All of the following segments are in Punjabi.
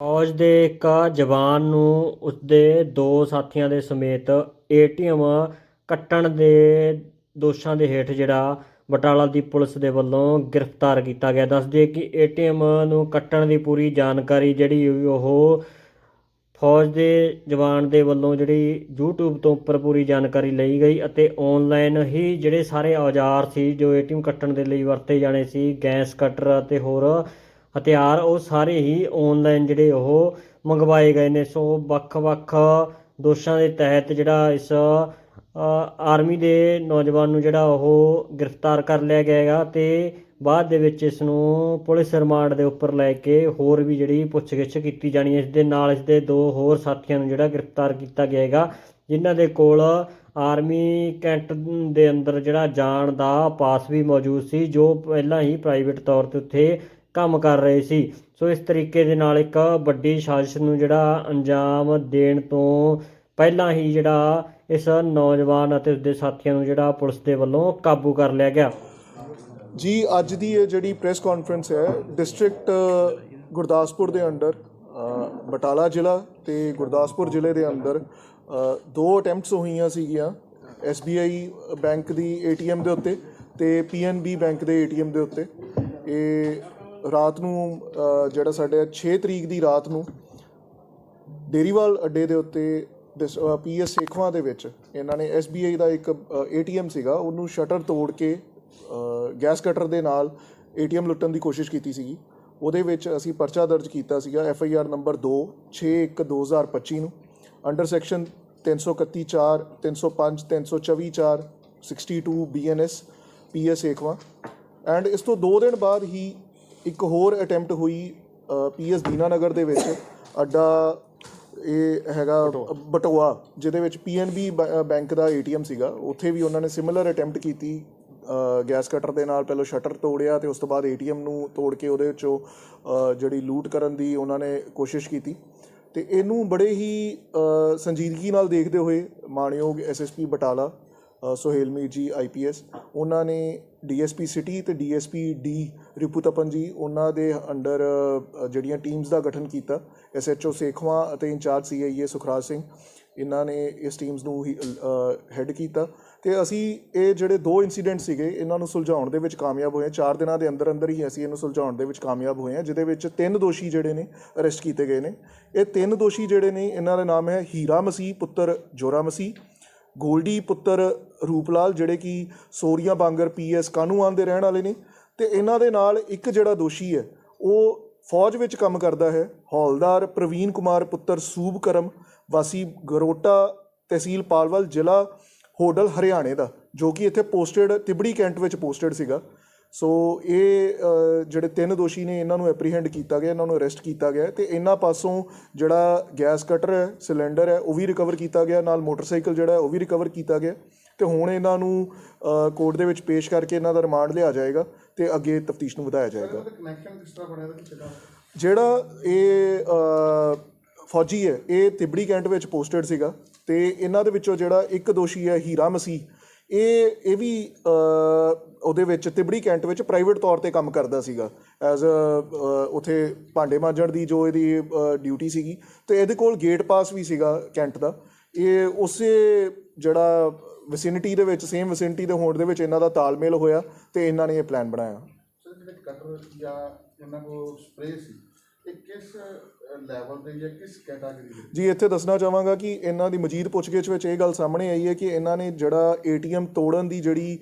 ਫੌਜ ਦੇ ਇੱਕ ਜਵਾਨ ਨੂੰ ਉਸਦੇ ਦੋ ਸਾਥੀਆਂ ਦੇ ਸਮੇਤ ਏਟੀਐਮ ਕੱਟਣ ਦੇ ਦੋਸ਼ਾਂ ਦੇ ਹੇਠ ਜਿਹੜਾ ਬਟਾਲਾ ਦੀ ਪੁਲਿਸ ਦੇ ਵੱਲੋਂ ਗ੍ਰਿਫਤਾਰ ਕੀਤਾ ਗਿਆ। ਦੱਸਦੇ ਕਿ ਏਟੀਐਮ ਨੂੰ ਕੱਟਣ ਦੀ ਪੂਰੀ ਜਾਣਕਾਰੀ ਜਿਹੜੀ ਉਹ ਫੌਜ ਦੇ ਜਵਾਨ ਦੇ ਵੱਲੋਂ ਜਿਹੜੀ YouTube ਤੋਂ ਉੱਪਰ ਪੂਰੀ ਜਾਣਕਾਰੀ ਲਈ ਗਈ ਅਤੇ ਆਨਲਾਈਨ ਹੀ ਜਿਹੜੇ ਸਾਰੇ ਔਜ਼ਾਰ ਸੀ, ਜੋ ਏਟੀਐਮ ਕੱਟਣ ਦੇ ਲਈ ਵਰਤੇ ਜਾਣੇ ਸੀ, ਗੈਸ ਕਟਰ ਅਤੇ ਹੋਰ ਹਥਿਆਰ, ਉਹ ਸਾਰੇ ਹੀ ਆਨਲਾਈਨ ਜਿਹੜੇ ਉਹ ਮੰਗਵਾਏ ਗਏ ਨੇ। ਸੋ ਵੱਖ-ਵੱਖ ਦੋਸ਼ਾਂ ਦੇ ਤਹਿਤ ਜਿਹੜਾ ਇਸ ਆਰਮੀ ਦੇ ਨੌਜਵਾਨ ਨੂੰ ਜਿਹੜਾ ਉਹ ਗ੍ਰਿਫਤਾਰ ਕਰ ਲਿਆ ਗਿਆ ਹੈਗਾ ਤੇ ਬਾਅਦ ਦੇ ਵਿੱਚ ਇਸ ਨੂੰ ਪੁਲਿਸ ਰਿਮਾਂਡ ਦੇ ਉੱਪਰ ਲੈ ਕੇ ਹੋਰ ਵੀ ਜਿਹੜੀ ਪੁੱਛਗਿੱਛ ਕੀਤੀ ਜਾਣੀ ਹੈ। ਇਸ ਦੇ ਨਾਲ ਇਸ ਦੇ ਦੋ ਹੋਰ ਸਾਥੀਆਂ ਨੂੰ ਜਿਹੜਾ ਗ੍ਰਿਫਤਾਰ ਕੀਤਾ ਗਿਆ ਹੈਗਾ, ਜਿਨ੍ਹਾਂ ਦੇ ਕੋਲ ਆਰਮੀ ਕੈਂਟ ਦੇ ਅੰਦਰ ਜਿਹੜਾ ਜਾਣ ਦਾ ਪਾਸ ਵੀ ਮੌਜੂਦ ਸੀ, ਜੋ ਪਹਿਲਾਂ ਹੀ ਪ੍ਰਾਈਵੇਟ ਤੌਰ ਤੇ ਉੱਥੇ ਕੰਮ ਕਰ ਰਹੇ ਸੀ। ਸੋ ਇਸ ਤਰੀਕੇ ਦੇ ਨਾਲ ਇੱਕ ਵੱਡੀ ਸਾਜ਼ਿਸ਼ ਨੂੰ ਜਿਹੜਾ ਅੰਜਾਮ ਦੇਣ ਤੋਂ ਪਹਿਲਾਂ ਹੀ ਜਿਹੜਾ ਇਸ ਨੌਜਵਾਨ ਅਤੇ ਉਸਦੇ ਸਾਥੀਆਂ ਨੂੰ ਜਿਹੜਾ ਪੁਲਿਸ ਦੇ ਵੱਲੋਂ ਕਾਬੂ ਕਰ ਲਿਆ ਗਿਆ। ਜੀ, ਅੱਜ ਦੀ ਇਹ ਜਿਹੜੀ ਪ੍ਰੈਸ ਕਾਨਫਰੰਸ ਹੈ ਡਿਸਟ੍ਰਿਕਟ ਗੁਰਦਾਸਪੁਰ ਦੇ ਅੰਡਰ ਬਟਾਲਾ ਜ਼ਿਲ੍ਹਾ ਤੇ ਗੁਰਦਾਸਪੁਰ ਜ਼ਿਲ੍ਹੇ ਦੇ ਅੰਦਰ ਦੋ ਅਟੈਂਪਟਸ ਹੋਈਆਂ ਸੀਗੀਆਂ SBI ਬੈਂਕ ਦੀ ATM ਦੇ ਉੱਤੇ ਤੇ PNB ਬੈਂਕ ਦੇ ATM ਦੇ ਉੱਤੇ। ਇਹ ਰਾਤ ਨੂੰ ਜਿਹੜਾ ਸਾਡੇ 6 ਤਰੀਕ ਦੀ ਰਾਤ ਨੂੰ ਡੇਰੀਵਾਲ ਅੱਡੇ ਦੇ ਉੱਤੇ ਪੀਐਸ ਸੇਖਵਾਂ ਦੇ ਵਿੱਚ ਇਹਨਾਂ ਨੇ SBI ਦਾ ਇੱਕ ATM ਸੀਗਾ, ਉਹਨੂੰ ਸ਼ਟਰ ਤੋੜ ਕੇ ਗੈਸ ਕਟਰ ਦੇ ਨਾਲ ATM ਲੁੱਟਣ ਦੀ ਕੋਸ਼ਿਸ਼ ਕੀਤੀ ਸੀਗੀ। ਉਹਦੇ ਵਿੱਚ ਅਸੀਂ ਪਰਚਾ ਦਰਜ ਕੀਤਾ ਸੀਗਾ ਐੱਫ ਆਈ ਆਰ ਨੰਬਰ 2 6/1/2025 ਨੂੰ। Under section 331 4 305 324 4 62 BNS PS Sekhwan. And ਇਸ ਤੋਂ 2 ਦਿਨ ਬਾਅਦ ਹੀ ਇੱਕ ਹੋਰ ਅਟੈਂਪਟ ਹੋਈ ਪੀਐਸ ਦੀਨਾਨਗਰ ਦੇ ਵਿੱਚ। ਅੱਡਾ ਇਹ ਹੈਗਾ ਬਟੋਆ। ਜਿਹਦੇ ਵਿੱਚ ਪੀਐਨਬੀ ਬੈਂਕ ਦਾ ਏਟੀਐਮ ਸੀਗਾ। ਉੱਥੇ ਵੀ ਉਹਨਾਂ ਨੇ ਸਿਮਿਲਰ ਅਟੈਂਪਟ ਕੀਤੀ ਗੈਸ ਕਟਰ ਦੇ ਨਾਲ। ਪਹਿਲਾਂ ਸ਼ਟਰ ਤੋੜਿਆ ਤੇ ਉਸ ਤੋਂ ਬਾਅਦ ਏਟੀਐਮ ਨੂੰ ਤੋੜ ਕੇ ਉਹਦੇ ਵਿੱਚੋਂ ਜਿਹੜੀ ਲੂਟ ਕਰਨ ਦੀ ਉਹਨਾਂ ਨੇ ਕੋਸ਼ਿਸ਼ ਕੀਤੀ। ਤੇ ਇਹਨੂੰ ਬੜੇ ਹੀ ਸੰਜੀਦਗੀ ਨਾਲ ਦੇਖਦੇ ਹੋਏ ਮਾਣਯੋਗ ਐਸਐਸਪੀ ਬਟਾਲਾ ਸੁਹੇਲ ਮੀਰ ਜੀ ਆਈਪੀਐਸ ਉਹਨਾਂ ਨੇ ਡੀਐਸਪੀ ਸਿਟੀ ਤੇ ਡੀਐਸਪੀ ਡੀ ਰਿਪੂਤਪਨ ਜੀ, ਉਹਨਾਂ ਦੇ ਅੰਡਰ ਜਿਹੜੀਆਂ ਟੀਮਸ ਦਾ ਗਠਨ ਕੀਤਾ, ਐਸਐਚਓ ਸੇਖਵਾਂ ਅਤੇ ਇੰਚਾਰਜ ਸੀਆਈਏ ਸੁਖਰਾਜ ਸਿੰਘ, ਇਹਨਾਂ ਨੇ ਇਸ ਟੀਮਸ ਨੂੰ ਹੀ ਹੈੱਡ ਕੀਤਾ ਤੇ ਅਸੀਂ ਇਹ ਜਿਹੜੇ ਦੋ ਇਨਸੀਡੈਂਟ ਸੀਗੇ, ਇਹਨਾਂ ਨੂੰ ਸੁਲਝਾਉਣ ਦੇ ਵਿੱਚ ਕਾਮਯਾਬ ਹੋਏ ਹਾਂ। ਚਾਰ ਦਿਨਾਂ ਦੇ ਅੰਦਰ ਅੰਦਰ ਹੀ ਅਸੀਂ ਇਹਨੂੰ ਸੁਲਝਾਉਣ ਦੇ ਵਿੱਚ ਕਾਮਯਾਬ ਹੋਏ ਹਾਂ, ਜਿਹਦੇ ਵਿੱਚ ਤਿੰਨ ਦੋਸ਼ੀ ਜਿਹੜੇ ਨੇ ਅਰੈਸਟ ਕੀਤੇ ਗਏ ਨੇ ਇਹ ਤਿੰਨ ਦੋਸ਼ੀ ਜਿਹੜੇ ਨੇ, ਇਹਨਾਂ ਦਾ ਨਾਮ ਹੈ ਹੀਰਾ ਮਸੀਹ, ਪੁੱਤਰ ਜੋਰਾ ਮਸੀਹ ਗੋਲਡੀ ਪੁੱਤਰ ਰੂਪਲਾਲ, ਜਿਹੜੇ ਕਿ ਸੋਰੀਆ ਬਾਂਗਰ ਪੀਐਸ ਕਾਨੂੰਨ ਦੇ ਰਹਿਣ ਵਾਲੇ ਨੇ ਤੇ ਇਹਨਾਂ ਦੇ ਨਾਲ ਇੱਕ ਜਿਹੜਾ ਦੋਸ਼ੀ ਹੈ, ਉਹ ਫੌਜ ਵਿੱਚ ਕੰਮ ਕਰਦਾ ਹੈ। ਹੌਲਦਾਰ ਪ੍ਰਵੀਨ ਕੁਮਾਰ ਪੁੱਤਰ ਸੂਬ ਕਰਮ, ਵਾਸੀ ਗਰੋਟਾ ਤਹਿਸੀਲ ਪਾਲਵਲ ਜ਼ਿਲ੍ਹਾ ਹੋਡਲ ਹਰਿਆਣੇ ਦਾ, ਜੋ ਕਿ ਇੱਥੇ ਪੋਸਟਡ ਤਿਬੜੀ ਕੈਂਟ ਵਿੱਚ ਪੋਸਟਡ ਸੀਗਾ। ਸੋ ਇਹ ਜਿਹੜੇ ਤਿੰਨ ਦੋਸ਼ੀ ਨੇ ਇਹਨਾਂ ਨੂੰ ਐਪਰੀਹੈਂਡ ਕੀਤਾ ਗਿਆ ਇਹਨਾਂ ਨੂੰ ਅਰੈਸਟ ਕੀਤਾ ਗਿਆ ਤੇ ਇਹਨਾਂ ਪਾਸੋਂ ਜਿਹੜਾ ਗੈਸ ਕਟਰ ਹੈ ਸਿਲੰਡਰ ਹੈ ਉਹ ਵੀ ਰਿਕਵਰ ਕੀਤਾ ਗਿਆ ਨਾਲ ਮੋਟਰਸਾਈਕਲ ਜਿਹੜਾ ਹੈ ਉਹ ਵੀ ਰਿਕਵਰ ਕੀਤਾ ਗਿਆ ਤੇ ਹੁਣ ਇਹਨਾਂ ਨੂੰ ਕੋਰਟ ਦੇ ਵਿੱਚ ਪੇਸ਼ ਕਰਕੇ ਇਹਨਾਂ ਦਾ ਰਿਮਾਂਡ ਲਿਆ ਜਾਏਗਾ ਤੇ ਅੱਗੇ ਤਫਤੀਸ਼ ਨੂੰ ਵਧਾਇਆ ਜਾਏਗਾ। ਜਿਹੜਾ ਇਹ ਫੌਜੀ ਹੈ ਇਹ ਤਿਬੜੀ ਕੈਂਟ ਵਿੱਚ ਪੋਸਟਡ ਸੀਗਾ ਤੇ ਇਹਨਾਂ ਦੇ ਵਿੱਚੋਂ ਜਿਹੜਾ ਇੱਕ ਦੋਸ਼ੀ ਹੈ ਹੀਰਾ ਮਸੀਹ ਇਹ ਇਹ ਵੀ ਉਹਦੇ ਵਿੱਚ ਤਿਬੜੀ ਕੈਂਟ ਵਿੱਚ ਪ੍ਰਾਈਵੇਟ ਤੌਰ ਤੇ ਕੰਮ ਕਰਦਾ ਸੀਗਾ ਐਜ਼ ਅ ਉਥੇ ਭਾਂਡੇ ਮਾਂਜਣ ਦੀ ਜੋ ਇਹਦੀ ਡਿਊਟੀ ਸੀਗੀ, ਤੇ ਇਹਦੇ ਕੋਲ ਗੇਟ ਪਾਸ ਵੀ ਸੀਗਾ ਕੈਂਟ ਦਾ। ਇਹ ਉਸੇ ਜਿਹੜਾ ਵਿਸਿਨਿਟੀ ਦੇ ਵਿੱਚ ਸੇਮ ਵਿਸਿਨਿਟੀ ਦੇ ਹੋਣ ਦੇ ਵਿੱਚ ਇਹਨਾਂ ਦਾ ਤਾਲਮੇਲ ਹੋਇਆ ਤੇ ਇਹਨਾਂ ਨੇ ਇਹ ਪਲਾਨ ਬਣਾਇਆ। ਕਟਰ ਜਾਂ ਇਹਨਾਂ ਕੋਲ ਸਪਰੇ ਸੀ? ਇਹ ਕਿਸ ਲੈਵਲ ਦੇ ਜਾਂ ਕਿਸ ਕੈਟਾਗਰੀ ਦੇ? ਜੀ ਇੱਥੇ ਦੱਸਣਾ ਚਾਹਾਂਗਾ ਕਿ ਇਹਨਾਂ ਦੀ ਮਜੀਦ ਪੁੱਛਗਿੱਛ ਵਿੱਚ ਇਹ ਗੱਲ ਸਾਹਮਣੇ ਆਈ ਹੈ ਕਿ ਇਹਨਾਂ ਨੇ ਜਿਹੜਾ ਏਟੀਐਮ ਤੋੜਨ ਦੀ ਜਿਹੜੀ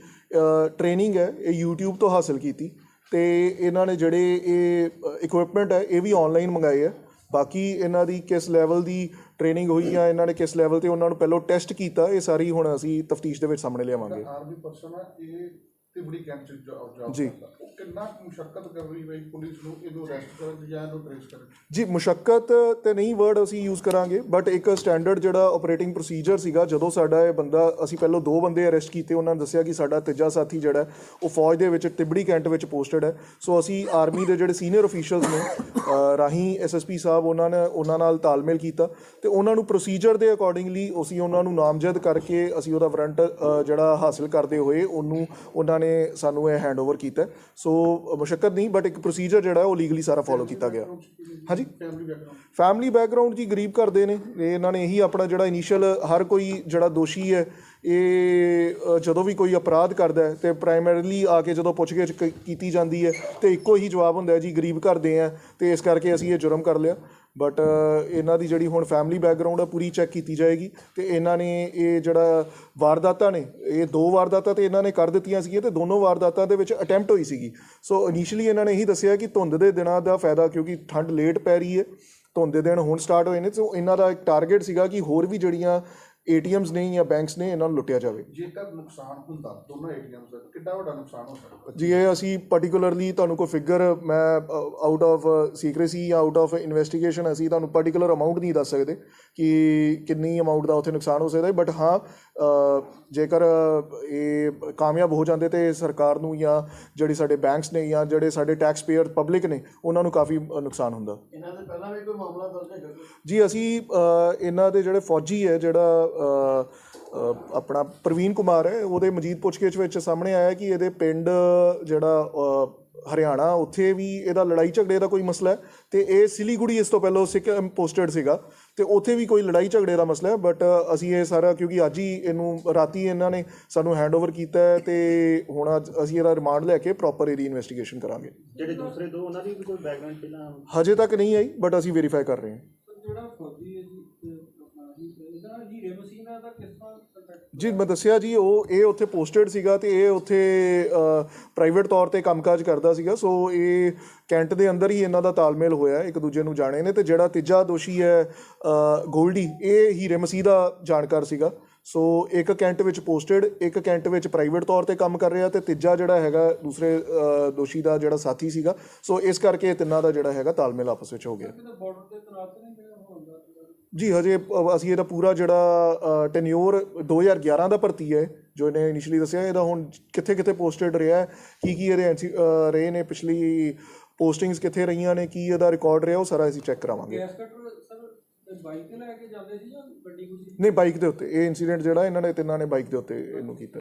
ਟ੍ਰੇਨਿੰਗ ਹੈ ਇਹ YouTube ਤੋਂ ਹਾਸਲ ਕੀਤੀ ਤੇ ਇਹਨਾਂ ਨੇ ਜਿਹੜੇ ਇਹ ਇਕਵਿਪਮੈਂਟ ਹੈ ਇਹ ਵੀ ਆਨਲਾਈਨ ਮੰਗਾਏ ਹੈ। ਬਾਕੀ ਇਹਨਾਂ ਦੀ ਕਿਸ ਲੈਵਲ ਦੀ ਟ੍ਰੇਨਿੰਗ ਹੋਈ ਆ ਇਹਨਾਂ ਨੇ ਕਿਸ ਲੈਵਲ ਤੇ ਉਹਨਾਂ ਨੂੰ ਪਹਿਲਾਂ ਟੈਸਟ ਕੀਤਾ ਇਹ ਸਾਰੀ ਹੁਣ ਅਸੀਂ ਤਫਤੀਸ਼ ਦੇ ਵਿੱਚ ਸਾਹਮਣੇ ਲਿਆਵਾਂਗੇ। ਆਰਮੀ ਪਰਸਨ ਹੈ ਇਹ ਤਿਬੜੀ ਕੈਂਪ ਚ ਜੌਬ ਜੀ। ਕਰਦਾ ਉਹ ਕਿੰਨਾ ਮੁਸ਼ਕਲ ਕਰ ਰਹੀ ਹੈ ਪੁਲਿਸ ਨੂੰ ਇਹਨੂੰ ਅਰੈਸਟ ਕਰਨ ਦੀ ਜਾਂ ਇਹਨੂੰ ਟ੍ਰੇਸ ਕਰਨ ਦੀ? ਜੀ ਮੁਸ਼ਕਲ ਤੇ ਨਹੀਂ ਵਰਡ ਅਸੀਂ ਯੂਜ਼ ਕਰਾਂਗੇ ਬਟ ਇੱਕ ਸਟੈਂਡਰਡ ਜਿਹੜਾ ਆਪਰੇਟਿੰਗ ਪ੍ਰੋਸੀਜਰ ਸੀਗਾ ਜਦੋਂ ਸਾਡਾ ਇਹ ਬੰਦਾ ਅਸੀਂ ਪਹਿਲਾਂ ਦੋ ਬੰਦੇ ਅਰੈਸਟ ਕੀਤੇ ਉਹਨਾਂ ਨੇ ਦੱਸਿਆ ਕਿ ਸਾਡਾ ਤੀਜਾ ਸਾਥੀ ਜਿਹੜਾ ਹੈ, ਉਹ ਫੌਜ ਦੇ ਵਿੱਚ ਤਿਬੜੀ ਕੈਂਟ ਵਿੱਚ ਪੋਸਟਡ ਹੈ ਸੋ ਅਸੀਂ ਆਰਮੀ ਦੇ ਜਿਹੜੇ ਸੀਨੀਅਰ ਅਫੀਸ਼ੀਅਲਸ ਨੇ ਅ, ਰਾਹੀਂ ਐਸਐਸਪੀ ਸਾਹਿਬ ਉਹਨਾਂ ਨੇ ਉਹਨਾਂ ਨਾਲ ਤਾਲਮੇਲ ਕੀਤਾ ਤੇ ਉਹਨਾਂ ਨੂੰ ਪ੍ਰੋਸੀਜਰ ਦੇ ਅਕੋਰਡਿੰਗਲੀ ਅਸੀਂ ਉਹਨਾਂ ਨੂੰ ਨਾਮਜ਼ਦ ਕਰਕੇ ਅਸੀਂ ਉਹਦਾ ਵਾਰੰਟ ਜਿਹੜਾ ਹਾਸਲ ਕਰਦੇ ਹੋਏ ਉਹਨੂੰ ਉਹਨਾਂ ਨੇ ਸਾਨੂੰ ਇਹ ਹੈਂਡਓਵਰ ਕੀਤਾ ਸੋ ਮੁਸ਼ਕਲ ਨਹੀਂ ਬਟ ਇੱਕ ਪ੍ਰੋਸੀਜਰ ਜਿਹੜਾ ਉਹ ਲੀਗਲੀ ਸਾਰਾ ਫੋਲੋ ਕੀਤਾ ਗਿਆ। ਹਾਂਜੀ? ਫੈਮਿਲੀ ਬੈਕਗ੍ਰਾਉਂਡ ਜੀ ਗਰੀਬ ਕਰਦੇ ਨੇ। ਇਹਨਾਂ ਨੇ ਇਹੀ ਆਪਣਾ ਜਿਹੜਾ ਇਨੀਸ਼ੀਅਲ ਹਰ ਕੋਈ ਜਿਹੜਾ ਦੋਸ਼ੀ ਹੈ, ਇਹ ਜਦੋਂ ਵੀ ਕੋਈ ਅਪਰਾਧ ਕਰਦਾ ਹੈ, ਤੇ ਪ੍ਰਾਇਮਰੀਲੀ ਆ ਕੇ ਜਦੋਂ ਪੁੱਛਗਿੱਛ ਕੀਤੀ ਜਾਂਦੀ ਹੈ, ਤੇ ਇੱਕੋ ਹੀ ਜਵਾਬ ਹੁੰਦਾ ਹੈ, ਜੀ ਗਰੀਬ ਘਰ ਦੇ ਆ, ਤੇ ਇਸ ਕਰਕੇ ਅਸੀਂ ਇਹ ਜੁਰਮ ਕਰ ਲਿਆ। ਬਟ ਇਹਨਾਂ ਦੀ ਜਿਹੜੀ ਹੁਣ ਫੈਮਿਲੀ ਬੈਕਗ੍ਰਾਉਂਡ ਆ, ਪੂਰੀ ਚੈੱਕ ਕੀਤੀ ਜਾਏਗੀ। ਤੇ ਇਹਨਾਂ ਨੇ ਇਹ ਜਿਹੜਾ ਵਾਰਦਾਤਾਂ ਨੇ, ਇਹ ਦੋ ਵਾਰਦਾਤਾਂ ਤੇ ਇਹਨਾਂ ਨੇ ਕਰ ਦਿੱਤੀਆਂ ਸੀਗੀਆਂ ਤੇ ਦੋਨੋਂ ਵਾਰਦਾਤਾਂ ਦੇ ਵਿੱਚ ਅਟੈਂਪਟ ਹੋਈ ਸੀਗੀ। ਸੋ ਇਨੀਸ਼ੀਅਲੀ ਇਹਨਾਂ ਨੇ ਇਹੀ ਦੱਸਿਆ ਕਿ ਧੁੰਦ ਦੇ ਦਿਨਾਂ ਦਾ ਫਾਇਦਾ ਕਿਉਂਕਿ ਠੰਡ ਲੇਟ ਪੈ ਰਹੀ ਹੈ, ਧੁੰਦ ਦੇ ਦਿਨ ਹੁਣ ਸਟਾਰਟ ਹੋਏ ਨੇ ਸੋ ਇਹਨਾਂ ਦਾ ਇੱਕ ਟਾਰਗੇਟ ਸੀਗਾ ਕਿ ਹੋਰ ਵੀ ਜਿਹੜੀਆਂ ਏਟੀਐਮਸ ਨੇ ਜਾਂ ਬੈਂਕਸ ਨੇ ਇਹਨਾਂ ਨੂੰ ਲੁੱਟਿਆ ਜਾਵੇ। ਜੇਕਰ ਨੁਕਸਾਨ ਹੁੰਦਾ ਦੋਨੋਂ ਏਟੀਐਮਸ ਦਾ ਕਿੰਨਾ ਵੱਡਾ ਨੁਕਸਾਨ ਹੋ ਸਕਦਾ? ਜੀ ਇਹ ਅਸੀਂ ਪਾਰਟਿਕੂਲਰਲੀ ਤੁਹਾਨੂੰ ਕੋਈ ਫਿਗਰ ਮੈਂ ਆਊਟ ਆਫ ਸੀਕ੍ਰੇਸੀ ਜਾਂ ਆਊਟ ਆਫ ਇਨਵੈਸਟੀਗੇਸ਼ਨ ਅਸੀਂ ਤੁਹਾਨੂੰ ਪਾਰਟਿਕੂਲਰ ਅਮਾਉਂਟ ਨਹੀਂ ਦੱਸ ਸਕਦੇ ਕਿ ਕਿੰਨੀ ਅਮਾਉਂਟ ਦਾ ਉੱਥੇ ਨੁਕਸਾਨ ਹੋ ਸਕਦਾ ਹੈ। ਬਟ ਹਾਂ ਜੇਕਰ ਇਹ ਕਾਮਯਾਬ ਹੋ ਜਾਂਦੇ ਤੇ ਸਰਕਾਰ ਨੂੰ ਜਾਂ ਜਿਹੜੇ ਸਾਡੇ ਬੈਂਕਸ ਨੇ ਜਾਂ ਜਿਹੜੇ ਸਾਡੇ ਟੈਕਸ ਪੇਅਰ ਪਬਲਿਕ ਨੇ ਉਹਨਾਂ ਨੂੰ ਕਾਫੀ ਨੁਕਸਾਨ ਹੁੰਦਾ। ਇਹਨਾਂ ਦੇ ਪਹਿਲਾਂ ਵੀ ਕੋਈ ਮਾਮਲਾ ਦਰਜ ਹੈਗਾ? ਜੀ ਅਸੀਂ ਇਹਨਾਂ ਦੇ ਜਿਹੜੇ ਫੌਜੀ ਹੈ ਜਿਹੜਾ ਆਪਣਾ ਪ੍ਰਵੀਨ ਕੁਮਾਰ ਹੈ ਉਹਦੇ ਮਜੀਦ ਪੁੱਛਗਿੱਛ ਵਿੱਚ ਸਾਹਮਣੇ ਆਇਆ ਕਿ ਇਹਦੇ ਪਿੰਡ ਜਿਹੜਾ ਹਰਿਆਣਾ ਉੱਥੇ ਵੀ ਇਹਦਾ ਲੜਾਈ ਝਗੜੇ ਦਾ ਕੋਈ ਮਸਲਾ ਹੈ? ਤੇ ਇਹ ਸਿਲੀਗੁੜੀ ਇਸ ਤੋਂ ਪਹਿਲਾਂ ਸਿੱਖ ਪੋਸਟਡ ਸੀਗਾ ਤੇ ਉੱਥੇ ਵੀ ਕੋਈ ਲੜਾਈ ਝਗੜੇ ਦਾ ਮਸਲਾ ਹੈ? ਬਟ ਅਸੀਂ ਇਹ ਸਾਰਾ ਕਿਉਂਕਿ ਅੱਜ ਹੀ ਇਹਨੂੰ ਰਾਤੀ ਇਹਨਾਂ ਨੇ ਸਾਨੂੰ ਹੈਂਡਓਵਰ ਕੀਤਾ ਹੈ ਤੇ ਹੁਣ ਅੱਜ ਅਸੀਂ ਇਹਦਾ ਰਿਮਾਂਡ ਲੈ ਕੇ ਪ੍ਰੋਪਰ ਇਹਦੀ ਇਨਵੈਸਟੀਗੇਸ਼ਨ ਕਰਾਂਗੇ। ਜਿਹੜੇ ਦੂਸਰੇ ਦੋ ਉਹਨਾਂ ਦੀ ਵੀ ਕੋਈ ਬੈਕਗ੍ਰਾਉਂਡ ਪਹਿਲਾਂ? ਹਜੇ ਤੱਕ ਨਹੀਂ ਆਈ ਬਟ ਅਸੀਂ ਵੈਰੀਫਾਈ ਕਰ ਰਹੇ ਹਾਂ। ਜਿਹੜਾ ਫੌਜੀ ਹੈ ਜੀ ਤੇ ਆਪਣਾ ਜੀ ਇਹਦਾ ਹੀਰੇ ਮਸੀਹ ਨਾਲ ਦਾ ਕਿਸ ਤਰ੍ਹਾਂ ਕੰਟੈਕਟ ਜੀ, ਮੈਂ ਦੱਸਿਆ ਜੀ, ਉਹ ਇਹ ਉੱਥੇ ਪੋਸਟਡ ਸੀਗਾ ਤੇ ਇਹ ਉੱਥੇ ਪ੍ਰਾਈਵੇਟ ਤੌਰ ਤੇ ਕੰਮਕਾਜ ਕਰਦਾ ਸੀਗਾ, ਸੋ ਇਹ ਕੈਂਟ ਦੇ ਅੰਦਰ ਹੀ ਇਹਨਾਂ ਦਾ ਤਾਲਮੇਲ ਹੋਇਆ, ਇੱਕ ਦੂਜੇ ਨੂੰ ਜਾਣੇ ਨੇ ਤੇ ਜਿਹੜਾ ਤੀਜਾ ਦੋਸ਼ੀ ਹੈ ਗੋਲਡੀ, ਇਹ ਹੀਰੇ ਮਸੀਹ ਦਾ ਜਾਣਕਾਰ ਸੀਗਾ। ਸੋ ਇੱਕ ਕੈਂਟ ਵਿੱਚ ਪੋਸਟਡ ਇੱਕ ਕੈਂਟ ਵਿੱਚ ਪ੍ਰਾਈਵੇਟ ਤੌਰ ਤੇ ਕੰਮ ਕਰ ਰਿਹਾ ਤੇ ਤੀਜਾ ਜਿਹੜਾ ਹੈਗਾ, ਦੂਸਰੇ ਦੋਸ਼ੀ ਦਾ ਜਿਹੜਾ ਸਾਥੀ ਸੀਗਾ। ਸੋ ਇਸ ਕਰਕੇ ਇਹ ਤਿੰਨਾਂ ਦਾ ਜਿਹੜਾ ਹੈਗਾ, ਤਾਲਮੇਲ ਆਪਸ ਵਿੱਚ ਹੋ ਗਿਆ। ਜੀ ਹਜੇ ਅਸੀਂ ਇਹਦਾ ਪੂਰਾ ਜਿਹੜਾ ਟੈਨਿਓਰ 2011 ਦਾ ਭਰਤੀ ਹੈ ਜੋ ਇਹਨੇ ਇਨੀਸ਼ੀਅਲੀ ਦੱਸਿਆ ਇਹਦਾ ਹੁਣ ਕਿੱਥੇ ਕਿੱਥੇ ਪੋਸਟਡ ਰਿਹਾ ਹੈ, ਕੀ ਕੀ ਇਹਦੇ ਰਹੇ ਨੇ ਪਿਛਲੀ ਪੋਸਟਿੰਗਸ ਕਿੱਥੇ ਰਹੀਆਂ ਨੇ ਕੀ ਇਹਦਾ ਰਿਕਾਰਡ ਰਿਹਾ ਉਹ ਸਾਰਾ ਅਸੀਂ ਚੈੱਕ ਕਰਾਵਾਂਗੇ। ਗੈਸ ਕਟਰ ਸਰ ਬਾਈਕ ਤੇ ਲੈ ਕੇ ਜਾਂਦੇ ਸੀ ਜਾਂ ਗੱਡੀ ਗੁੱਡੀ ਨਹੀਂ ਬਾਈਕ ਦੇ ਉੱਤੇ ਇਹ ਇਨਸੀਡੈਂਟ ਜਿਹੜਾ ਇਹਨਾਂ ਨੇ ਤਿੰਨਾਂ ਨੇ ਬਾਈਕ ਦੇ ਉੱਤੇ ਇਹਨੂੰ ਕੀਤਾ।